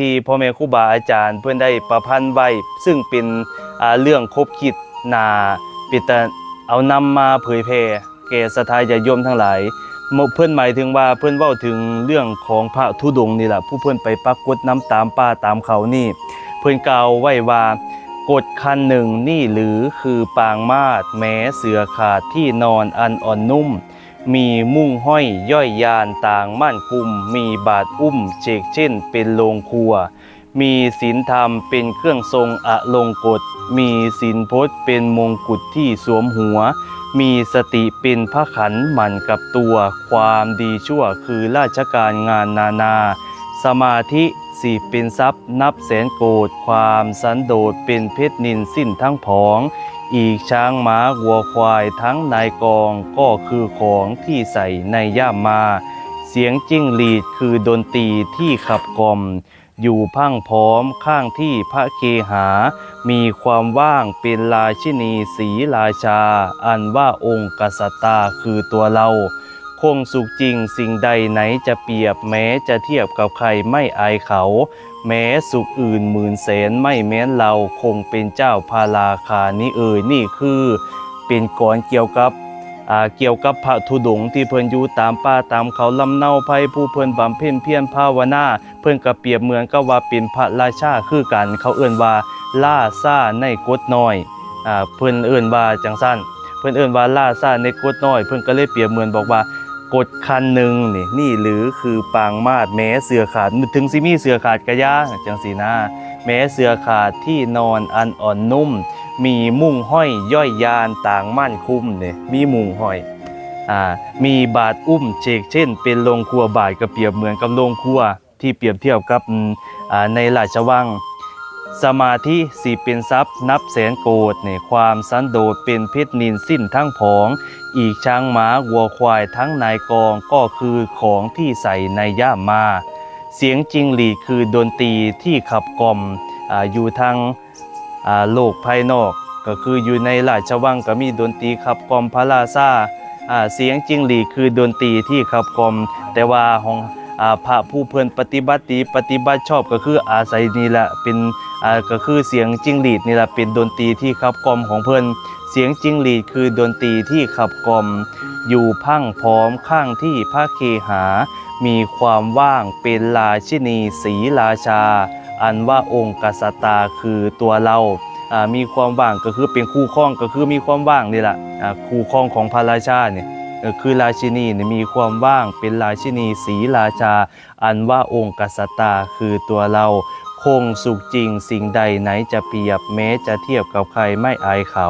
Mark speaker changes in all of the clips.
Speaker 1: ที่พ่อแม่ครูบาอาจารย์เพื่อนได้ประพันธ์ไว้ซึ่งเป็นเรื่องคบคิดนาปิตาเอานำมาเผยแพร่แก่สทายาโยมทั้งหลายเพื่อนหมายถึงว่าเพื่อนเว้าถึงเรื่องของพระธุดงค์นี่แหละผู้เพื่อนไปปรากฏน้ำตามป่าตามเขานี่ เพื่อนกล่าวไว้ว่ากฎคันหนึ่งนี่หรือคือปางมาดแม้เสือขาดที่นอนอันอ่อนนุ่ม มีมุ่งห้อยย่อยยานต่างมั่นคุม มีบาทอุ้มเจกเช่นเป็นโรงครัว มีศีลธรรมเป็นเครื่องทรงอะลงกฎ มีศีลพจน์เป็นมงกุฎที่สวมหัว มีสติเป็นพระขันหมั่นกับตัว ความดีชั่วคือราชการงานนานา สมาธิ สี่เป็นทรัพย์นับแสนโกดความสันโดษเป็นเพชรนินสิ้นทั้งผอง อีกช้างม้าวัวควายทั้งนายกองก็คือของที่ใส่ในย่ามมา เสียงจิ้งหรีดคือดนตรีที่ขับกล่อม อยู่พังพร้อมข้างที่พระเคหา มีความว่างเป็นราชินีสีราชา อันว่าองค์กษัตริย์คือตัวเรา คงสุขจริงสิ่งใดไหนจะเปรียบแม้จะเทียบกับใครไม่อายเขา แม้สุขอื่นหมื่นแสนไม่แม้นเราคงเป็นเจ้าพาราคานี้เอ่ยนี่คือเป็นกรเกี่ยวกับอ่าเกี่ยวกับพระธุดงค์ที่เพิ่นอยู่ตามป่าตามเขาลำเนาภัยผู้เพิ่นบำเพ็ญเพียรภาวนาเพิ่นก็เปรียบเหมือนกับว่าเป็นพระราชาคือกัน เขาเอื่นว่าล่าซ่าในกฎน้อยอ่าเพิ่นเอื่นว่าจังซั่นเพิ่นเอื่นว่าล่าซ่าในกฎน้อย เพิ่นก็เลยเปรียบเหมือนบอกว่า กฎคันหนึ่งนี่นี่หรือคือปางมาดแม้เสือขาดถึงสิมีเสือขาดกะยาจังสีนะแม้เสือขาดที่นอนอันอ่อนนุ่ม มีมุ่งห้อยย่อยยานต่างมั่นคุ้มเนี่ยมีมุ่งห้อยอ่ามีบาทอุ้มเชกเช่น เป็นโรงครัวบาทก็เปียบเหมือนกับโรงครัวที่เปรียบเทียบกับในราชวัง สมาธิสีเป็นทรัพย์ นับแสนโกดเนี่ยความสันโดษเป็นเพชรนินสิ้นทั้งผอง อีกช้างม้าวัวควายทั้งนายกองก็คือของที่ใส่ในย่ามมา เสียงจริงหลีคือดนตรีที่ขับกล่อมอาอยู่ทางอ่าโลกภายนอก ก็คืออยู่ในราชวังก็มีดนตรีขับกล่อมพระราชาอ่าเสียงจริงหลีคือดนตรีที่ขับกล่อม แต่ว่าของอ่า พระผู้เพิ่นปฏิบัติดีปฏิบัติชอบก็คืออาศัยนี่แหละเป็นอ่าก็คือเสียงจิ้งหรีดนี่แหละเป็นดนตรีที่ขับกล่อมของเพิ่นเสียงจิ้งหรีดคือดนตรีที่ขับกล่อม อยู่พังพร้อมข้างที่พระเคหา มีความว่างเป็นราชินีสีราชา อันว่าองค์กษัตริย์คือตัวเราอ่ามีความว่างก็คือเป็นคู่ครองก็คือมีความว่างนี่แหละอ่าคู่ครองของพระราชาเนี่ย คือราชินีมีความว่างเป็นราชินีสีราชา อันว่าองค์กษัตริย์คือตัวเราคงสุขจริงสิ่งใดไหนจะเปรียบแม้จะเทียบกับใครไม่อายเขา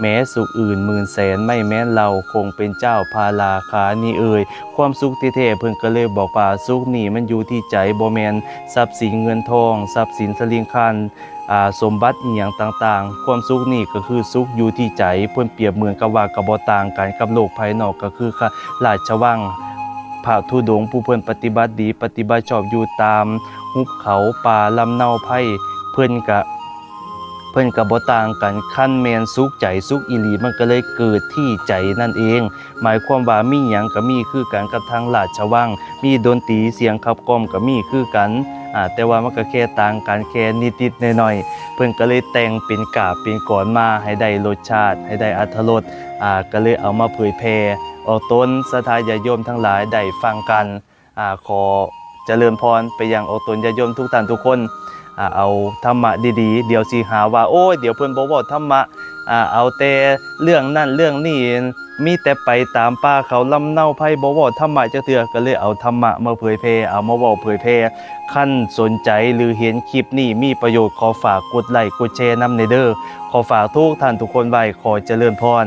Speaker 1: แม้สุขอื่นหมื่นแสนไม่แม้เราคงเป็นเจ้าพาลาคานี่เอ่ยความสุขที่แท้เพิ่นก็เลยบอกว่าสุขนี่มันอยู่ที่ใจบ่แมนทรัพย์สินเงินทอง ทรัพย์สินสลิงคัน สมบัติอีหยังต่างๆ ความสุขนี่ก็คือสุขอยู่ที่ใจเพิ่อนเปรียบเหมือนกับว่าก็บ่ต่างกันกับโลกภายนอกก็คือค่ะราชวังพระธุดงผู้เพิ่อนปฏิบัติดี ปฏิบัติชอบอยู่ตามหุบเขาป่าลำเนาไผ่เพิ่อนกะเพิ่อนกะบ่ต่างกันขั้นแมนสุขใจสุขอีหลีมันก็เลยเกิดที่ใจนั่นเอง หมายความว่ามีหยังก็มีคือกันกับทางราชวังมีดนตรีเสียงขับกล่อมก็มีคือกัน อ่าแต่ว่ามันก็แค่ต่างกันแค่นิดๆหน่อยๆเพิ่นก็เลยแต่งเป็นกาบเป็นก่อนมาให้ได้รสชาติ ให้ได้อรรถรสอ่าก็เลยเอามาเผยแพร่ออกตนสทายาโยมทั้งหลายได้ฟังกันอ่าขอเจริญพรไปยังออกตนญาโยมทุกท่านทุกคน เอาธรรมะดีๆ เดี๋ยวสิหาว่าโอ้ยเดี๋ยวเพิ่อนบ่เว้าธรรมะเอาแต่เรื่องนั่นเรื่องนี้มีแต่ไปตามป่าเขาลำเนาไผบ่เว้าธรรมะจักเทื่อก็เลยเอาธรรมะมาเผยแพร่เอามาเว้าเผยแพร่ขั้นสนใจหรือเห็นคลิปนี้มีประโยชน์ขอฝากกดไลค์กดแชร์นำในเด้อขอฝากทุกท่านทุกคนไว้ขอเจริญพร